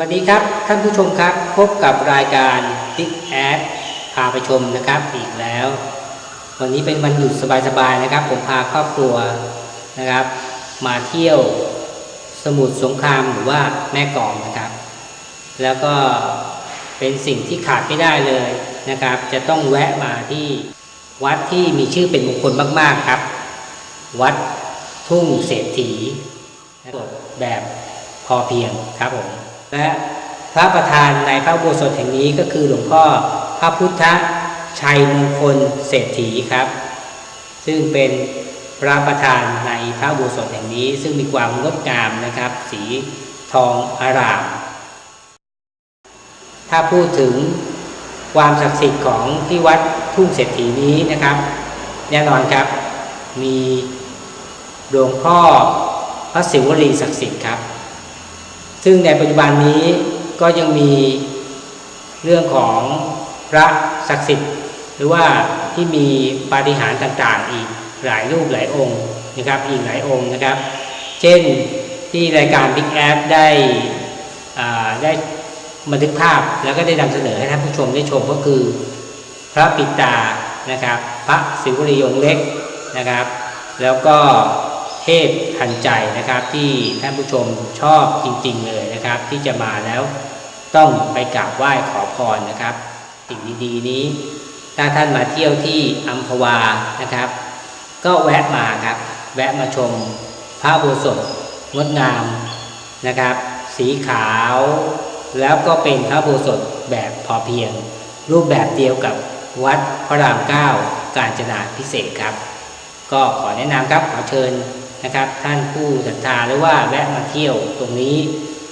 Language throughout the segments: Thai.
วัสดีครับ ท่านผู้ชมครับ พบกับรายการ Big Ad พาไปชมนะครับอีกแล้ว วันนี้เป็นวันหยุดสบายๆนะครับ ผมพาครอบครัวนะครับ มาเที่ยวสมุทรสงครามหรือว่าแม่กองนะครับ แล้วก็เป็นสิ่งที่ขาดไม่ได้เลยนะครับ จะต้องแวะมาที่วัดที่มีชื่อเป็นมงคลมากๆครับ วัดทุ่งเศรษฐีแบบพอเพียงครับผม และพระประธานในพระโบสถแห่งนี้ก็คือหลวงพ่อพระพุทธชัยมงคลเศรษฐีครับ ซึ่งเป็นพระประธานในพระโบสถแห่งนี้ ซึ่งมีความงดงามนะครับ สีทองอาราม ถ้าพูดถึงความศักดิ์สิทธิ์ของที่วัดทุ่งเศรษฐีนี้นะครับ แน่นอนครับมีหลวงพ่อพระศิวลีศักดิ์สิทธิ์ครับ ซึ่งในปัจจุบันนี้ก็ยังมีเรื่องของพระศักดิ์สิทธิ์ หรือว่าที่มีปาฏิหาริย์ต่างๆ อีกหลายรูปหลายองค์นะครับอีกหลายองค์นะครับ เช่นที่รายการ Big App ได้ได้บันทึกภาพแล้วก็ได้นำเสนอให้ท่านผู้ชมได้ชมก็คือ พระปิตานะครับ พระศิวลีองเล็กนะครับ แล้วก็ เทพทันใจนะครับที่ท่านผู้ชมชอบจริงๆเลยนะครับ ที่จะมาแล้วต้องไปกราบไหว้ขอพรนะครับสิ่งดีๆนี้ ถ้าท่านมาเที่ยวที่อัมพวานะครับ ก็แวะมาครับ แวะมาชมพระโบสถงดงามนะครับ สีขาว แล้วก็เป็นพระโบสถแบบพอเพียง รูปแบบเดียวกับวัดพระรามเก้าการจนาพิเศษครับ ก็ขอแนะนำครับขอเชิญ นะครับ ท่านผู้ศรัทธาหรือว่าแวะมาเที่ยวตรงนี้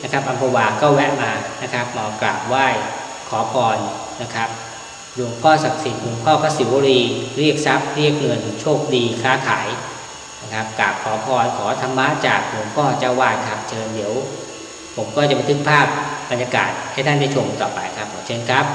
นะครับอัมพวาก็แวะมานะครับมากราบไหว้ขอพรนะครับหลวงพ่อศักดิ์สิทธิ์หลวงพ่อพระศิวลีเรียกทรัพย์เรียกเงินโชคดีค้าขายนะครับกราบขอพรขอธรรมะจากหลวงพ่อเจ้าวาดครับเชิญเดี๋ยว ผมก็จะบันทึกภาพบรรยากาศให้ท่านได้ชมต่อไปครับขอเชิญครับ